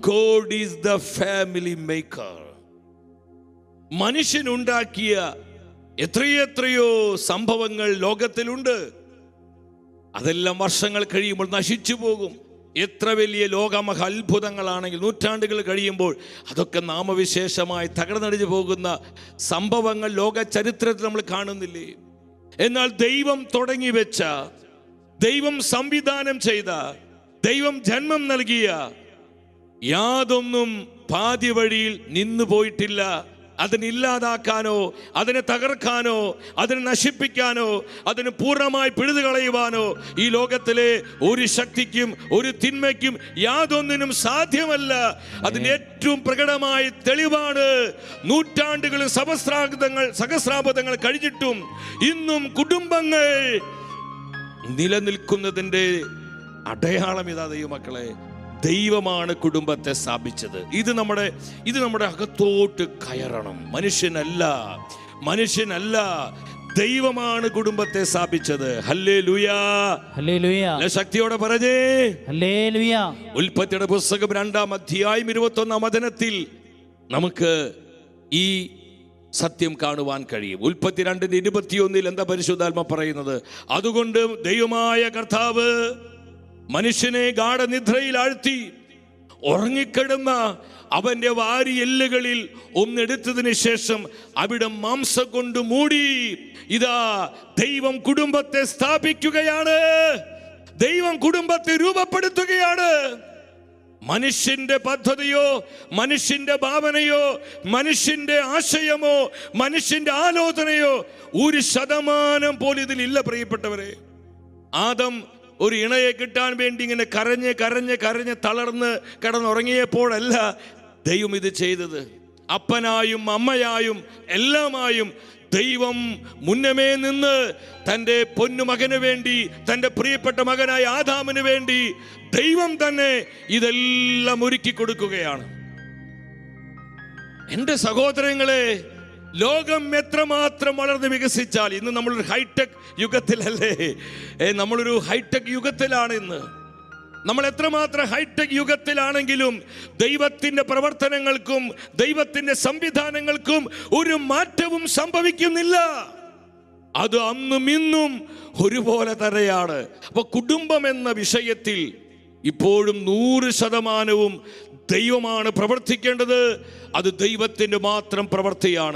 God is the family maker. മനുഷ്യനുണ്ടാക്കിയ എത്രയെത്രയോ സംഭവങ്ങൾ ലോകത്തിലുണ്ട്. അതെല്ലാം വർഷങ്ങൾ കഴിയുമ്പോൾ നശിച്ചു പോകും. എത്ര വലിയ ലോകമഹ അത്ഭുതങ്ങളാണെങ്കിൽ നൂറ്റാണ്ടുകൾ കഴിയുമ്പോൾ അതൊക്കെ നാമവിശേഷമായി തകർന്നടിഞ്ഞു പോകുന്ന സംഭവങ്ങൾ ലോക ചരിത്രത്തിൽ നമ്മൾ കാണുന്നില്ലേ? എന്നാൽ ദൈവം തുടങ്ങി വെച്ച ദൈവം സംവിധാനം ചെയ്ത ദൈവം ജന്മം നൽകിയ യാതൊന്നും പാതി വഴിയിൽ നിന്നു പോയിട്ടില്ല. അതിനില്ലാതാക്കാനോ അതിനെ തകർക്കാനോ അതിനെ നശിപ്പിക്കാനോ അതിന് പൂർണമായി പിഴുതു കളയുവാനോ ഈ ലോകത്തിലെ ഒരു ശക്തിക്കും ഒരു തിന്മയ്ക്കും യാതൊന്നിനും സാധ്യമല്ല. അതിന് ഏറ്റവും പ്രകടമായ തെളിവാണ് നൂറ്റാണ്ടുകളും സഹസ്രാബ്ദങ്ങൾ സഹസ്രാബ്ദങ്ങൾ കഴിഞ്ഞിട്ടും ഇന്നും കുടുംബങ്ങൾ നിലനിൽക്കുന്നതിന്റെ അടയാളം ഇതാ ദൈവമക്കളെ. ദൈവമാണ് കുടുംബത്തെ സ്ഥാപിച്ചത്. ഇത് നമ്മുടെ ഇത് നമ്മുടെ അകത്തോട്ട് കയറണം. മനുഷ്യനല്ല മനുഷ്യനല്ല ദൈവമാണ് കുടുംബത്തെ സ്ഥാപിച്ചത്. ഹല്ലേ ലുയാ ഹല്ലേലൂയ ശക്തിയോടെ പറഞ്ഞേ. ഉൽപ്പത്തിയുടെ പുസ്തകം രണ്ടാം അധ്യായം ഇരുപത്തി ഒന്നാം വചനത്തിൽ നമുക്ക് ഈ സത്യം കാണുവാൻ കഴിയും. ഉൽപ്പത്തി രണ്ടിന്റെ ഇരുപത്തിയൊന്നിൽ എന്താ പരിശുദ്ധാത്മ പറയുന്നത്? അതുകൊണ്ട് ദൈവമായ കർത്താവ് മനുഷ്യനെ ഗാഠനിദ്രയിൽ ആഴ്ത്തി ഉറങ്ങിക്കിടന്ന അവന്റെ വാരി എല്ലുകളിൽ ഒന്നെടുത്തതിന് ശേഷം അവിടെ മാംസം കൊണ്ട് മൂടി. ഇതാ ദൈവം കുടുംബത്തെ സ്ഥാപിക്കുകയാണ്. ദൈവം കുടുംബത്തെ രൂപപ്പെടുത്തുകയാണ്. മനുഷ്യന്റെ പദ്ധതിയോ മനുഷ്യന്റെ ഭാവനയോ മനുഷ്യന്റെ ആശയമോ മനുഷ്യന്റെ ആലോചനയോ ഒരു ശതമാനം പോലും ഇതിലില്ല പ്രിയപ്പെട്ടവരെ. ആദം ഒരു ഇണയെ കിട്ടാൻ വേണ്ടി ഇങ്ങനെ കരഞ്ഞ് കരഞ്ഞ് കരഞ്ഞ് തളർന്ന് കിടന്നുറങ്ങിയപ്പോഴല്ല ദൈവം ഇത് ചെയ്തത്. അപ്പനായും അമ്മയായും എല്ലാമായും ദൈവം മുന്നമേ നിന്ന് തന്റെ പൊന്നുമകന് വേണ്ടി തന്റെ പ്രിയപ്പെട്ട മകനായ ആദാമിന് വേണ്ടി ദൈവം തന്നെ ഇതെല്ലാം ഒരുക്കി കൊടുക്കുകയാണ്. എന്റെ സഹോദരങ്ങളെ ലോകം എത്രമാത്രം വളർന്ന് വികസിച്ചാൽ ഇന്ന് നമ്മളൊരു ഹൈടെക് യുഗത്തിലല്ലേ? ഏ, നമ്മളൊരു ഹൈടെക് യുഗത്തിലാണ് ഇന്ന്. നമ്മൾ എത്രമാത്രം ഹൈടെക് യുഗത്തിലാണെങ്കിലും ദൈവത്തിന്റെ പ്രവർത്തനങ്ങൾക്കും ദൈവത്തിന്റെ സംവിധാനങ്ങൾക്കും ഒരു മാറ്റവും സംഭവിക്കുന്നില്ല. അത് അന്നും ഇന്നും ഒരുപോലെ തന്നെയാണ്. അപ്പൊ കുടുംബം എന്ന വിഷയത്തിൽ ഇപ്പോഴും നൂറ് ശതമാനവും ദൈവമാണ് പ്രവർത്തിക്കേണ്ടത്. അത് ദൈവത്തിന്റെ മാത്രം പ്രവൃത്തിയാണ്.